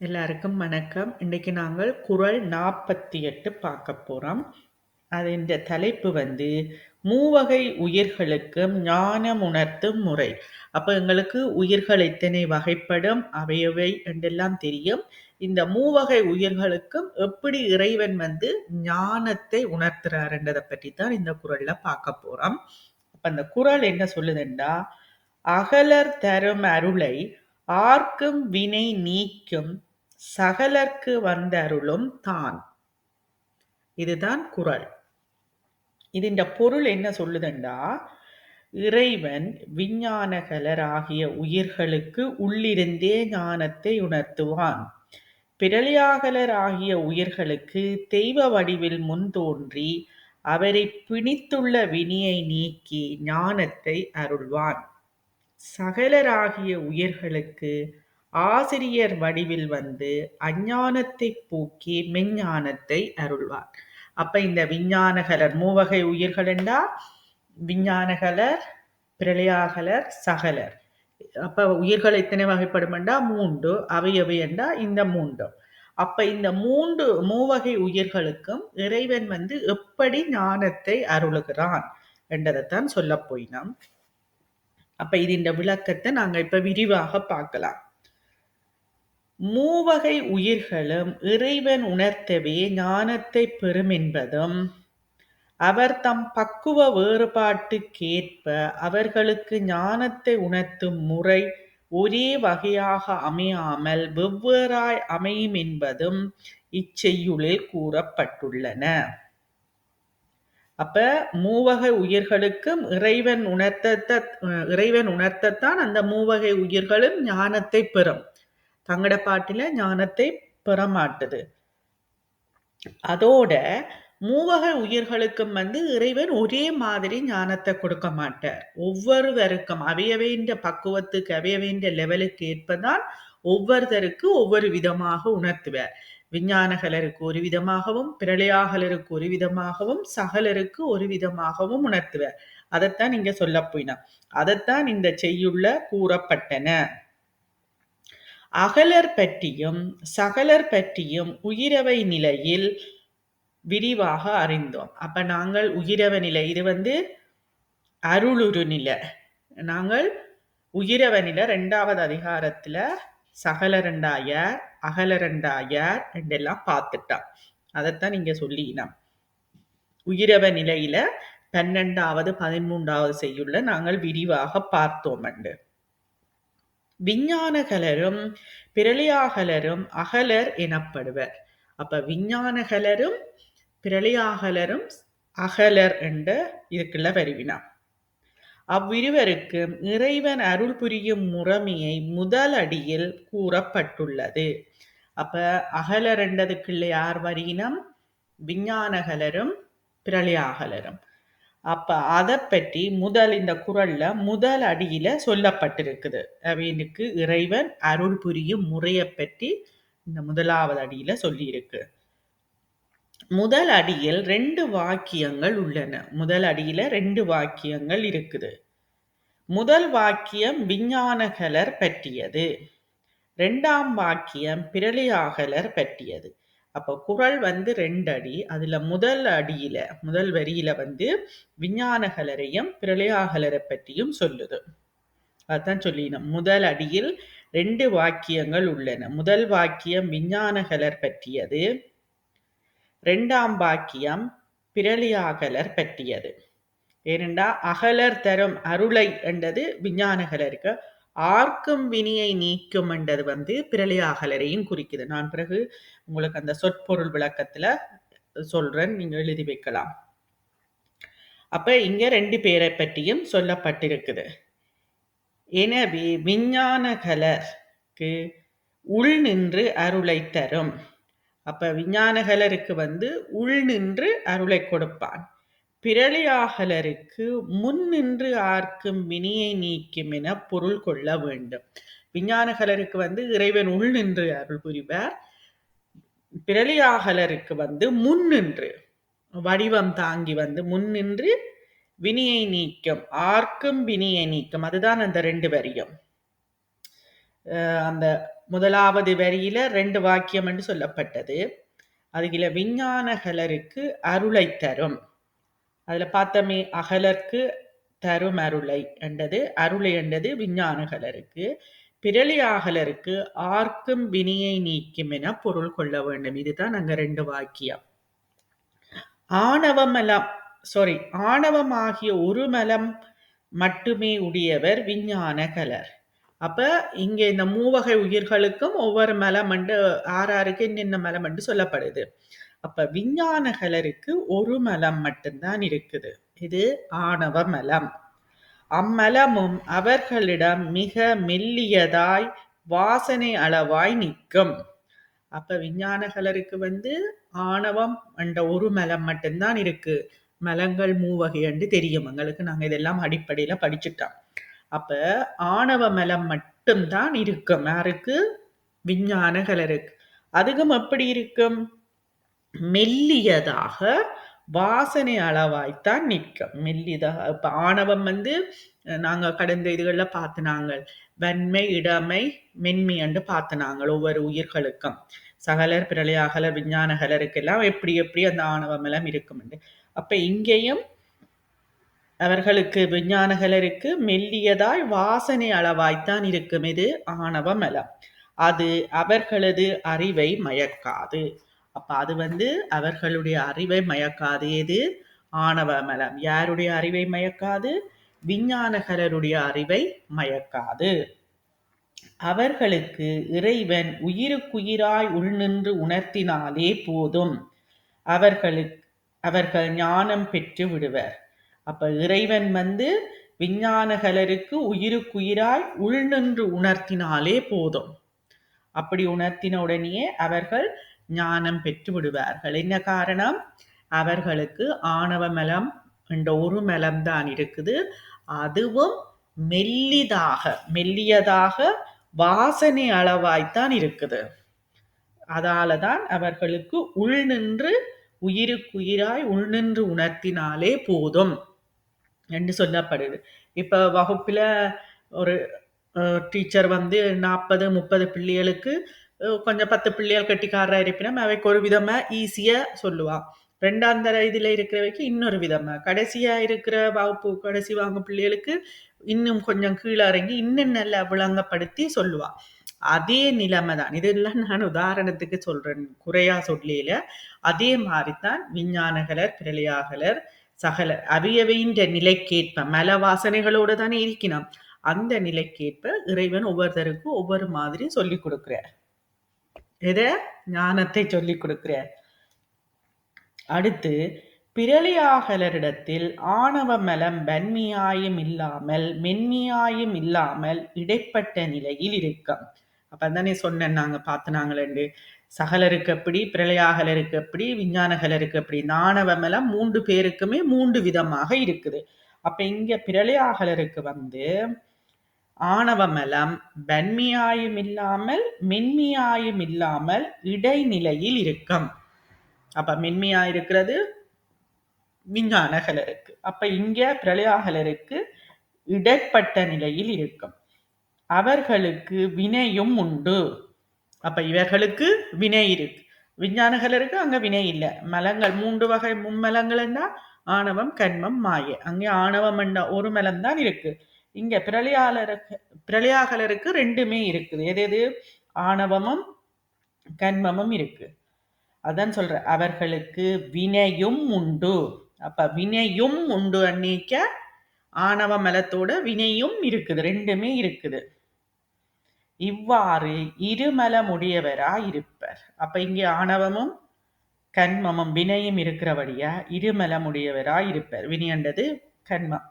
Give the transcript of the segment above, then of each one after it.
எல்லாருக்கும் வணக்கம். இன்றைக்கி நாங்கள் குறள் 48 பார்க்க போகிறோம் அது இந்த தலைப்பு வந்து மூவகை உயிர்களுக்கும் ஞானம் உணர்த்தும் முறை. அப்போ எங்களுக்கு உயிர்கள் எத்தனை வகைப்படும், அவையவை என்றெல்லாம் தெரியும். இந்த மூவகை உயிர்களுக்கும் எப்படி இறைவன் வந்து ஞானத்தை உணர்த்துறாருன்றதை பற்றி தான் இந்த குரலில் பார்க்க போகிறோம் அப்போ அந்த குறள் என்ன சொல்லுதுண்டா அகலர் தரும் அருளை ஆர்க்கும் வினை நீக்கும் சகலர்க்கு வந்தருளும் தான். இதுதான் குரல் இதின் பொருள் என்ன சொல்லுதுண்டா? இறைவன் விஞ்ஞானகலர் ஆகிய உயிர்களுக்கு உள்ளிருந்தே ஞானத்தை உணர்த்துவான். பிரளியாகலர் ஆகிய உயிர்களுக்கு தெய்வ வடிவில் முன் தோன்றி அவரை பிணித்துள்ள வினியை நீக்கி ஞானத்தை அருள்வான். சகலராகிய உயிர்களுக்கு ஆசிரியர் வடிவில் வந்து அஞ்ஞானத்தை போக்கி மெஞ்ஞானத்தை அருள்வார். அப்ப இந்த விஞ்ஞானகலர் மூவகை உயிர்கள் என்றா? விஞ்ஞானகலர் பிரளயாகலர் சகலர். அப்ப உயிர்கள் எத்தனை வகைப்படும் என்றா? மூன்று. அவை அவை என்றா? இந்த மூன்று. அப்ப இந்த மூன்று மூவகை உயிர்களுக்கும் இறைவன் வந்து எப்படி ஞானத்தை அருளுகிறான் என்றதைத்தான் சொல்ல போயினோம். அப்ப இது இந்த விளக்கத்தை நாங்க இப்ப விரிவாக பார்க்கலாம். மூவகை உயிர்களும் இறைவன் உணர்த்தவே ஞானத்தை பெறும் என்பதும் அவர் தம் பக்குவ வேறுபாட்டுக்கேற்ப அவர்களுக்கு ஞானத்தை உணர்த்தும் முறை ஒரே வகையாக அமையாமல் வெவ்வேறாய் அமையும் என்பதும் இச்செய்யுளில் கூறப்பட்டுள்ளன. அப்ப மூவகை உயிர்களுக்கும் இறைவன் உணர்த்த இறைவன் உணர்த்தத்தான் அந்த மூவகை உயிர்களும் ஞானத்தை பெறும். தங்கட பாட்டில ஞானத்தை பெறமாட்டுது. அதோட மூவகை உயிர்களுக்கும் வந்து இறைவன் ஒரே மாதிரி ஞானத்தை கொடுக்க மாட்டார். ஒவ்வொருவருக்கும் அவையவேண்ட பக்குவத்துக்கு அவையவேண்ட லெவலுக்கு ஏற்பதான் ஒவ்வொருத்தருக்கு ஒவ்வொரு விதமாக உணர்த்துவார். விஞ்ஞானகலருக்கு ஒரு விதமாகவும் பிரளயாகலருக்கு ஒரு விதமாகவும் சகலருக்கு ஒரு விதமாகவும் உணர்த்துவார். அதைத்தான் இங்க சொல்ல போயினா. அதைத்தான் இந்த செய்யுள்ள கூறப்பட்டன. அகலர் பற்றியும் சகலர் பற்றியும் உயிரவை நிலையில் விரிவாக அறிந்தோம். அப்ப நாங்கள் உயிரவ நிலை இது வந்து அருளுரு நிலை. நாங்கள் உயிரவ நிலை ரெண்டாவது அதிகாரத்துல சகலரண்டாயார் அகலரண்டாயார் ரெண்டெல்லாம் பார்த்துட்டான் அதைத்தான் நீங்க சொல்லினோம். உயிரவ நிலையில பன்னெண்டாவது பதிமூன்றாவது செய்யுள்ள நாங்கள் விரிவாக பார்த்தோம் அண்டு. விஞ்ஞானகலரும் பிரளியாகலரும் அகலர் எனப்படுவர். அப்ப விஞ்ஞானகலரும் பிரளியாகலரும் அகலர் என்ற இதுக்குள்ள வருவினா அவ்விருவருக்கு இறைவன் அருள் புரியும் முறைமையை முதல் அடியில் கூறப்பட்டுள்ளது. அப்ப அகலர் என்றதுக்குள்ள யார் வரினம் விஞ்ஞானகலரும் பிரளியாகலரும். அப்ப அதை பற்றி முதல் இந்த குரல்ல முதல் அடியில சொல்லப்பட்டிருக்குது. அவனுக்கு இறைவன் அருள் புரியும் முறையை பற்றி இந்த முதலாவது அடியில சொல்லியிருக்கு. முதல் அடியில் ரெண்டு வாக்கியங்கள் உள்ளன. முதல் அடியில ரெண்டு வாக்கியங்கள் இருக்குது. முதல் வாக்கியம் விஞ்ஞானகலர் பற்றியது. ரெண்டாம் வாக்கியம் பிரளியாகலர் பற்றியது. அப்போ குரல் வந்து ரெண்டு அடி அதில் முதல் அடியில் முதல் வரியில் வந்து விஞ்ஞானகலரையும் பிரளயாகலரை பற்றியும் சொல்லுது. அதுதான் சொல்லினோம். முதல் அடியில் ரெண்டு வாக்கியங்கள் உள்ளன. முதல் வாக்கியம் விஞ்ஞானகலர் பற்றியது. ரெண்டாம் வாக்கியம் பிரளியாகலர் பற்றியது. ஏனெண்டா அகலர் தரும் அருளை என்றது விஞ்ஞானகலருக்கு ஆர்க்கும் வினியை நீக்கும் என்றது வந்து பிரளியாகலரையும் குறிக்குது. நான் பிறகு உங்களுக்கு அந்த சொற்பொருள் விளக்கத்துல சொல்றேன். நீங்க எழுதி வைக்கலாம். அப்ப இங்க ரெண்டு பேரை பற்றியும் சொல்லப்பட்டிருக்குது. எனவே விஞ்ஞானகலருக்கு உள் நின்று அருளை தரும். அப்ப விஞ்ஞானகலருக்கு வந்து உள் நின்று அருளை கொடுப்பான். பிரளியாகலருக்கு முன் நின்று ஆர்க்கும் வினியை நீக்கும் என பொருள் கொள்ள வேண்டும். விஞ்ஞானகலருக்கு வந்து இறைவன் உள் நின்று அருள் புரிவார். பிரளியாகலருக்கு வந்து முன் நின்று வடிவம் தாங்கி வந்து முன் நின்று வினியை நீக்கும் ஆர்க்கும் வினியை நீக்கும். அதுதான் அந்த ரெண்டு வரியும். அந்த முதலாவது வரியில ரெண்டு வாக்கியம் என்று சொல்லப்பட்டது. அதுல விஞ்ஞானகலருக்கு அருளை தரும். அதில் பார்த்தமே அகலர்க்கு தரும் அருளை என்றது அருளை என்றது விஞ்ஞான கலருக்கு பிரளியாகலருக்கு ஆர்க்கும் வினியை நீக்கும் என பொருள் கொள்ள வேண்டும். இதுதான் அங்க ரெண்டு வாக்கியம். ஆணவமலம் சாரி ஆணவமாகிய ஒரு மலம் மட்டுமே உடையவர் விஞ்ஞான கலர் அப்ப இங்க இந்த மூவகை உயிர்களுக்கும் ஒவ்வொரு மலம் என்று ஆறாருக்கு என்னென்ன மலம் என்று சொல்லப்படுது. அப்ப விஞ்ஞான கலருக்கு ஒரு மலம் மட்டும்தான் இருக்குது. இது ஆணவ மலம். அம்மலமும் அவர்களிடம் மிக மெல்லியதாய் வாசனை அளவாய் நிற்கும். அப்ப விஞ்ஞான கலருக்கு வந்து ஆணவம் என்ற ஒரு மலம் மட்டும்தான் இருக்கு. மலங்கள் மூவகை என்று தெரியும். எங்களுக்கு நாங்க இதெல்லாம் அடிப்படையில படிச்சுட்டோம். அப்ப ஆணவ மலம் மட்டும்தான் இருக்கும். யாருக்கு? விஞ்ஞான கலருக்கு அதுக்கும் எப்படி இருக்கும்? மெல்லியதாக வாசனை அளவாய்த்தான் நிற்கும். மெல்லிதாக இப்ப ஆணவம் வந்து நாங்க கடந்த இதுகளில் பார்த்து நாங்கள் வன்மை இடமை மென்மை என்று பார்த்து நாங்கள் ஒவ்வொரு உயிர்களுக்கும். சகலர் பிரளய விஞ்ஞானகலருக்கெல்லாம் எப்படி எப்படி அந்த ஆணவம் எல்லாம் இருக்கும் அப்ப இங்கேயும் அவர்களுக்கு விஞ்ஞானகலருக்கு மெல்லியதாய் வாசனை அளவாய்த்தான் இருக்கும் இது ஆணவ மலம் அது அவர்களது அறிவை மயக்காது. அப்ப அது வந்து அவர்களுடைய அறிவை மயக்காது. எது? ஆணவ மலம். யாருடைய அறிவை மயக்காது? விஞ்ஞானகலருடைய அறிவை மயக்காது. அவர்களுக்கு இறைவன் உயிருக்குயிராய் உள்நின்று உணர்த்தினாலே போதும். அவர்களுக்கு அவர்கள் ஞானம் பெற்று விடுவர். அப்ப இறைவன் வந்து விஞ்ஞானகலருக்கு உயிருக்குயிராய் உள்நின்று உணர்த்தினாலே போதும். அப்படி உணர்த்தின உடனேயே அவர்கள் ஞானம் பெற்று விடுவார்கள் என்ன காரணம்? அவர்களுக்கு ஆணவ மலம் என்ற ஒரு மலம் தான் இருக்குது. அதுவும் மெல்லிதாக மெல்லியதாக வாசனை அளவாய்த்தான் இருக்குது. அதால தான் அவர்களுக்கு உள் நின்று உயிருக்குயிராய் உள்நின்று உணர்த்தினாலே போதும் என்று சொல்லப்படுது. இப்போ வகுப்பில் ஒரு டீச்சர் வந்து நாற்பது முப்பது பிள்ளைகளுக்கு கொஞ்சம் பத்து பிள்ளைகள் கட்டிக்காரராக இருப்பினும் அவைக்கு ஒரு விதமாக ஈஸியாக சொல்லுவாள் ரெண்டாந்தர தர இதில் இருக்கிறவைக்கு இன்னொரு விதமாக கடைசியாக இருக்கிற வகுப்பு கடைசி வாங்க பிள்ளைகளுக்கு இன்னும் கொஞ்சம் கீழே இறங்கி இன்னும் நல்லா விளங்கப்படுத்தி சொல்லுவாள் அதே நிலைமை தான். இதெல்லாம் நான் உதாரணத்துக்கு சொல்றேன். குறையா சொல்லியில. அதே மாதிரித்தான் விஞ்ஞானகலர் பிரளியாகலர் சகல அவியவைன்ற நிலைக்கேற்ப மல வாசனைகளோடு தானே இருக்கணும் அந்த நிலைக்கேற்ப இறைவன் ஒவ்வொருத்தருக்கும் ஒவ்வொரு மாதிரி சொல்லி கொடுக்குறேன் எத? ஞானத்தை சொல்லிக் கொடுக்கிறார். அடுத்து பிரளியாகலரிடத்தில் ஆணவ மலம் வன்மையாயும் இல்லாமல் மென்மையாயும் இல்லாமல் இடைப்பட்ட நிலையில் இருக்கும். அப்போ தானே சொன்னேன் நாங்கள் பார்த்து சகலருக்கு எப்படி பிரளயாகலருக்கு எப்படி விஞ்ஞானகலருக்கு எப்படி நாணவமெல்லாம் மூன்று பேருக்குமே மூன்று விதமாக இருக்குது. அப்போ இங்கே பிரளயாகலருக்கு வந்து ஆணவமலம் வன்மையாயும் இல்லாமல் மென்மையாயும் இல்லாமல் இடைநிலையில் இருக்கும். அப்ப மென்மையா இருக்கிறது விஞ்ஞானகலருக்கு அப்ப இங்க பிரளயாகலருக்கு இடைப்பட்ட நிலையில் இருக்கும். அவர்களுக்கு வினையும் உண்டு. அப்ப இவர்களுக்கு வினை இருக்கு. விஞ்ஞானகலருக்கு அங்க வினை இல்லை. மலங்கள் மூன்று வகை மும்மலங்கள் என்ன ஆணவம் கண்மம் மாய. அங்கே ஆணவம் என்ற ஒரு மலம் தான் இருக்கு. இங்க பிரளியாளருக்கு பிரளியாகலருக்கு ரெண்டுமே இருக்குது. எது எது? ஆணவமும் கண்மமும் இருக்கு. அதான் சொல்ற அவர்களுக்கு வினையும் உண்டு. அப்ப வினையும் உண்டு அன்னைக்க ஆணவ மலத்தோட வினையும் இருக்குது. ரெண்டுமே இருக்குது. இவ்வாறு இருமலமுடையவரா இருப்பர் அப்ப இங்கே ஆணவமும் கண்மமும் வினையும் இருக்கிறபடியா இருமலமுடையவரா இருப்பர் வினையண்டது கண்மம்.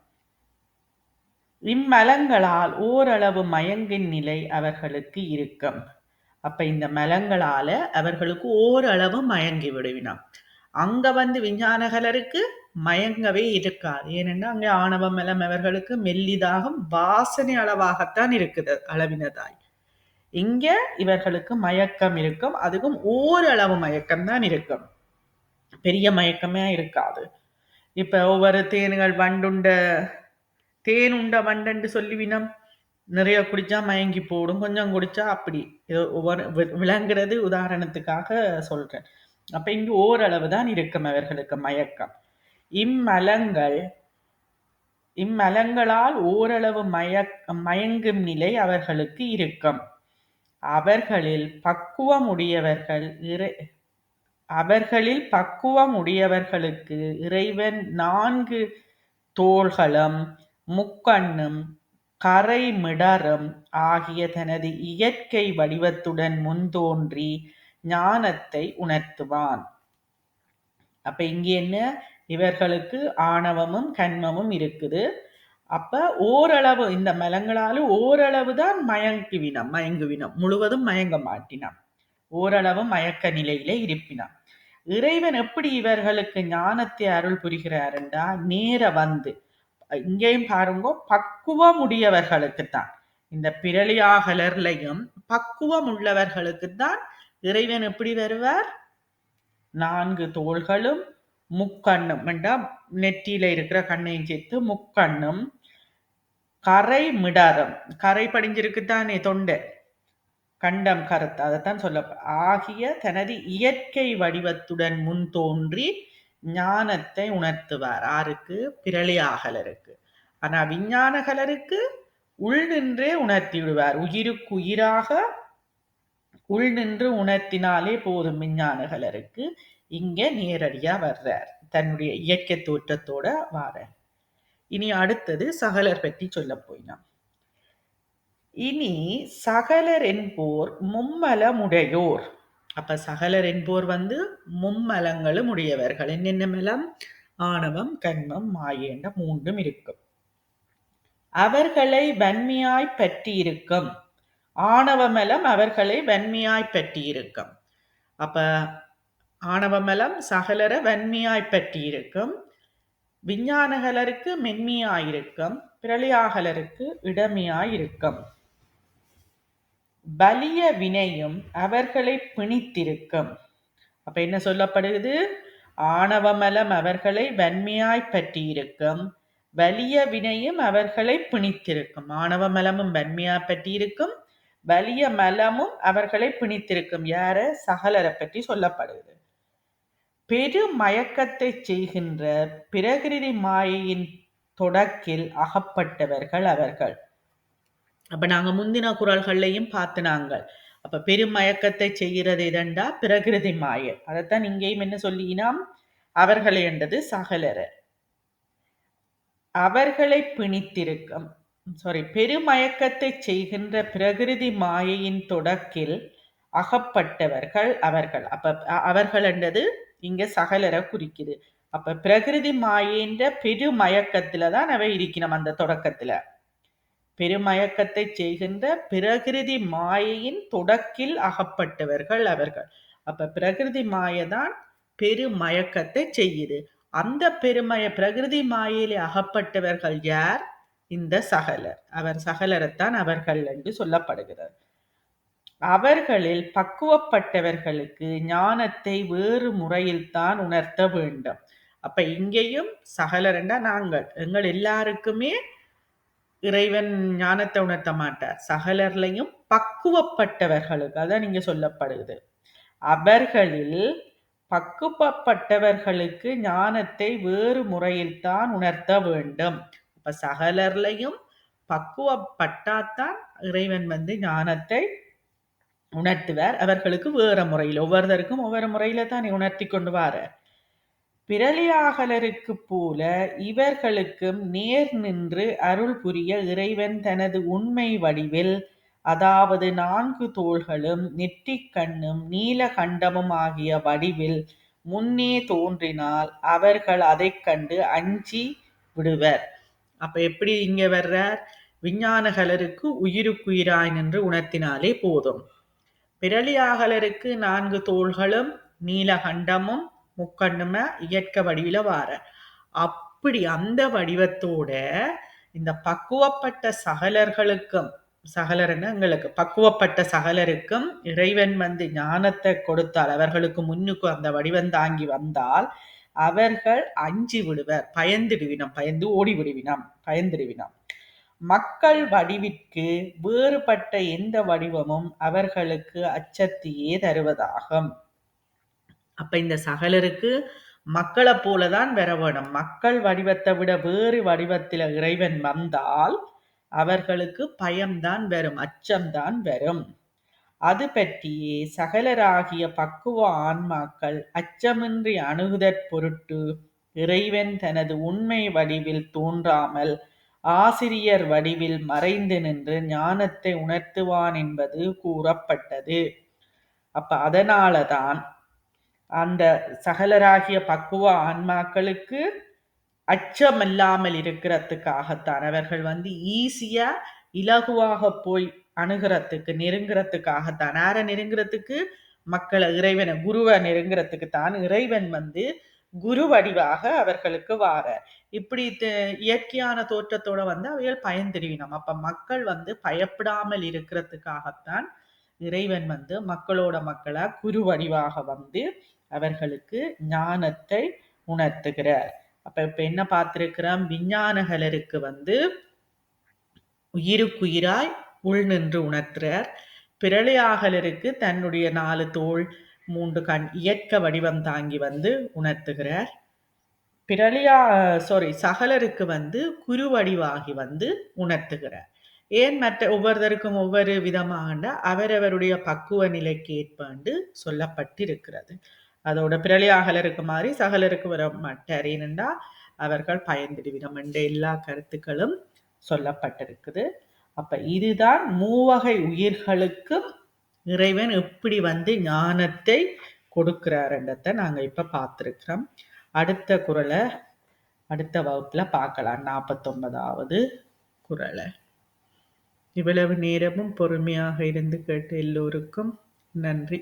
இம்மலங்களால் ஓரளவு மயங்கின் நிலை அவர்களுக்கு இருக்கும். அப்ப இந்த மலங்களால அவர்களுக்கு ஓரளவு மயங்கி விடுவினோம் அங்க வந்து விஞ்ஞானகலருக்கு மயங்கவே இருக்காது. ஏனென்றால் அங்கே ஆணவ மலம் அவர்களுக்கு மெல்லிதாகும் வாசனை அளவாகத்தான் இருக்குது அளவினதாய். இங்க இவர்களுக்கு மயக்கம் இருக்கும் அதுக்கும் ஓரளவு மயக்கம் தான் இருக்கும். பெரிய மயக்கமே இருக்காது. இப்ப ஒவ்வொரு தேன்கள் வண்டுண்ட தேன் உண்ட வண்டன்று சொல்லிவினம் நிறைய குடிச்சா மயங்கி போடும். கொஞ்சம் குடிச்சா அப்படி. ஒவ்வொரு விளங்குறது உதாரணத்துக்காக சொல்றேன். அப்ப இங்கு ஓரளவு தான் இருக்கும் அவர்களுக்கு மயக்கம். இம்மலங்கள் இம்மலங்களால் ஓரளவு மயக் மயங்கும் நிலை அவர்களுக்கு இருக்கும். அவர்களில் பக்குவம் உடையவர்கள் இறை அவர்களில் பக்குவம் உடையவர்களுக்கு இறைவன் நான்கு தோள்களும் முக்கண்ணும் கரைமிடறும் ஆகிய தனது இயற்கை வடிவத்துடன் முன்தோன்றி ஞானத்தை உணர்த்துவான். அப்ப இங்க என்ன? இவர்களுக்கு ஆணவமும் கண்மமும் இருக்குது. அப்ப ஓரளவு இந்த மலங்களால ஓரளவு தான் மயங்குவினம் மயங்குவினம். முழுவதும் மயங்க மாட்டினான். ஓரளவு மயக்க நிலையிலே இருப்பினான். இறைவன் எப்படி இவர்களுக்கு ஞானத்தை அருள் புரிகிறார் என்றா நேர வந்து இங்கேயும் பாருங்க பக்குவம் உடையவர்களுக்குத்தான் இந்த பிரளியாகலர்லையும் பக்குவம் உள்ளவர்களுக்குத்தான் இறைவன் எப்படி வருவார்? நான்கு தோள்களும் முக்கண்ணும் வேண்டாம் நெற்றியில இருக்கிற கண்ணையும் சேர்த்து முக்கண்ணும் கரை மிடாரம். கரை படிஞ்சிருக்குத்தானே தொண்டை? கண்டம் கருத்து அதைத்தான் சொல்ல ஆகிய தனது இயற்கை வடிவத்துடன் முன் தோன்றி ஞானத்தை உணர்த்துவார். ஆருக்கு? பிரளியாகலருக்கு. ஆனா விஞ்ஞானகலருக்கு உள் நின்றே உணர்த்தி விடுவார் உயிருக்கு உயிராக உள் நின்று உணர்த்தினாலே போதும் விஞ்ஞானகலருக்கு. இங்க நேரடியா வர்றார். தன்னுடைய இயற்கை தோற்றத்தோட வார இனி அடுத்தது சகலர் பற்றி சொல்ல போயினான் இனி சகலர் என்போர் மும்மலமுடையோர். அப்ப சகலர் என்போர் வந்து மும்மலங்களும் உடையவர்கள் என்னென்ன மலம் ஆணவம் கண்மம் மாயேண்ட மூன்றும் இருக்கும். அவர்களை வன்மையாய் பற்றியிருக்கும். ஆணவமலம் அவர்களை வன்மையாய் பற்றியிருக்கும். அப்ப ஆணவமலம் சகலர வன்மையாய் பற்றியிருக்கும். விஞ்ஞானகலருக்கு மென்மையாயிருக்கும். பிரளியாகலருக்கு இடமையாயிருக்கும். பலிய வினையும் அவர்களை பிணித்திருக்கும். அப்ப என்ன சொல்லப்படுகிறது? ஆணவமலம் அவர்களை வன்மையாய் பற்றியிருக்கும். வலிய வினையும் அவர்களை பிணித்திருக்கும். ஆணவ மலமும் வன்மையா பற்றியிருக்கும். வலிய மலமும் அவர்களை பிணித்திருக்கும். யார? சகலரை பற்றி சொல்லப்படுகிறது. பெரு மயக்கத்தை செய்கின்ற பிரகிருதி மாயையின் தொடக்கில் அகப்பட்டவர்கள் அவர்கள். அப்போ நாங்கள் முந்தின குரல்கள்லையும் பார்த்து நாங்கள். அப்போ பெருமயக்கத்தை செய்கிறது இதண்டா பிரகிருதி மாய அதைத்தான் இங்கேயும் என்ன சொல்லினாம் அவர்களை என்றது சகலர. அவர்களை பிணித்திருக்கும். சாரி பெருமயக்கத்தை செய்கின்ற பிரகிருதி மாயையின் தொடக்கில் அகப்பட்டவர்கள் அவர்கள். அப்ப அவர்கள் என்றது இங்க சகலரை குறிக்குது. அப்ப பிரகிருதி மாயின்ற பெருமயக்கத்துல தான் அவை இருக்கணும் அந்த தொடக்கத்துல. பெருமயக்கத்தை செய்கின்ற பிரகிருதி மாயையின் தொடக்கில் அகப்பட்டவர்கள் அவர்கள். அப்ப பிரகிருதி மாயதான் பெருமயக்கத்தை செய்யுது. அந்த பெருமய பிரகிருதி மாயிலே அகப்பட்டவர்கள் யார்? இந்த சகலர். அவர் சகலரைத்தான் அவர்கள் என்று சொல்லப்படுகிறார். அவர்களில் பக்குவப்பட்டவர்களுக்கு ஞானத்தை வேறு முறையில் தான் உணர்த்த வேண்டும். அப்ப இங்கேயும் சகலரண்டா நாங்கள். எங்கள் எல்லாருக்குமே இறைவன் ஞானத்தை உணர்த்த மாட்டார். சகலர்லையும் பக்குவப்பட்டவர்களுக்கு அதான் நீங்க சொல்லப்படுது. அவர்களில் பக்குவப்பட்டவர்களுக்கு ஞானத்தை வேறு முறையில் தான் உணர்த்த வேண்டும். அப்ப சகலர்லையும் பக்குவப்பட்டாத்தான் இறைவன் வந்து ஞானத்தை உணர்த்துவார். அவர்களுக்கு வேற முறையில் ஒவ்வொருத்தருக்கும் ஒவ்வொரு முறையில தான் உணர்த்தி கொண்டு வர பிரலியாகலருக்கு போல இவர்களுக்கும் நேர் நின்று அருள் புரிய இறைவன் தனது உண்மை வடிவில் அதாவது நான்கு தோள்களும் நெற்றிக்கண்ணும் நீலகண்டமும் ஆகிய வடிவில் முன்னே தோன்றினால் அவர்கள் அதைக் கண்டு அஞ்சி விடுவர். அப்ப எப்படி இங்க வர்றார்? விஞ்ஞானகலருக்கு உயிருக்குயிராய் நின்று உணர்த்தினாலே போதும். பிரளியாகலருக்கு நான்கு தோள்களும் நீலகண்டமும் முக்கண்ணும இயற்க வடிவில வார. அப்படி அந்த வடிவத்தோட இந்த பக்குவப்பட்ட சகலர்களுக்கும் சகலர்னு எங்களுக்கு? பக்குவப்பட்ட சகலருக்கும் இறைவன் வந்து ஞானத்தை கொடுத்தால் அவர்களுக்கு முன்னுக்கு அந்த வடிவம் தாங்கி வந்தால் அவர்கள் அஞ்சி விடுவர். பயந்துடுவினம் பயந்து ஓடி விடுவினம் பயந்துடுவினம் மக்கள் வடிவிற்கு வேறுபட்ட எந்த வடிவமும் அவர்களுக்கு அச்சத்தையே தருவதாகும். அப்ப இந்த சகலருக்கு மக்களை போலதான் வர வேணும் மக்கள் வடிவத்தை விட வேறு வடிவத்தில் இறைவன் வந்தால் அவர்களுக்கு பயம்தான் வரும் அச்சம்தான் வரும். அது பற்றியே சகலராகிய பக்குவ ஆன்மாக்கள் அச்சமின்றி அணுகுதற் பொருட்டு இறைவன் தனது உண்மை வடிவில் தோன்றாமல் ஆசிரியர் வடிவில் மறைந்து நின்று ஞானத்தை உணர்த்துவான் என்பது கூறப்பட்டது. அப்ப அதனாலதான் அந்த சகலராகிய பக்குவ ஆன்மாக்களுக்கு அச்சமில்லாமல் இருக்கிறதுக்காகத்தான். அவர்கள் வந்து ஈஸியா இலகுவாக போய் அணுகிறதுக்கு நெருங்குறதுக்காகத்தான். யாரை நெருங்குறதுக்கு? மக்களை இறைவனை குருவை நெருங்குறதுக்கு தான் இறைவன் வந்து குரு வடிவாக அவர்களுக்கு வார இப்படி இயற்கையான தோற்றத்தோட வந்து அவைகள் பயந்திருவினோம். அப்ப மக்கள் வந்து பயப்படாமல் இருக்கிறதுக்காகத்தான் இறைவன் வந்து மக்களோட மக்களா குரு வடிவாக வந்து அவர்களுக்கு ஞானத்தை உணர்த்துகிறார். அப்ப இப்ப என்ன பார்த்திருக்கிறோம்? விஞ்ஞானகலருக்கு வந்து உயிருக்குயிராய் உள் நின்று உணர்த்துறார். பிரளையாகலருக்கு தன்னுடைய நாலு தோல் மூன்று கண் இயற்க வடிவம் தாங்கி வந்து உணர்த்துகிறார். பிரளியா சாரி சகலருக்கு வந்து குருவடிவாகி வந்து உணர்த்துகிறார். ஏன் மற்ற ஒவ்வொருத்தருக்கும் ஒவ்வொரு விதமாக அவரவருடைய பக்குவ நிலைக்கு ஏற்பண்டு சொல்லப்பட்டிருக்கிறது. அதோட பிரளியாகலருக்கு மாதிரி சகலருக்கு வர மாட்டார். ஏனென்றா அவர்கள் பயந்திடுவிடம் என்ற எல்லா கருத்துக்களும் சொல்லப்பட்டிருக்குது. அப்ப இதுதான் மூவகை உயிர்களுக்கும் இறைவன் எப்படி வந்து ஞானத்தை கொடுக்கிறாருன்றத நாங்க இப்ப பார்த்துருக்கிறோம். அடுத்த குரலை அடுத்த வகுப்புல பார்க்கலாம். நாற்பத்தொன்பதாவது குரலை. இவ்வளவு நேரமும் பொறுமையாக இருந்து கேட்ட எல்லோருக்கும் நன்றி.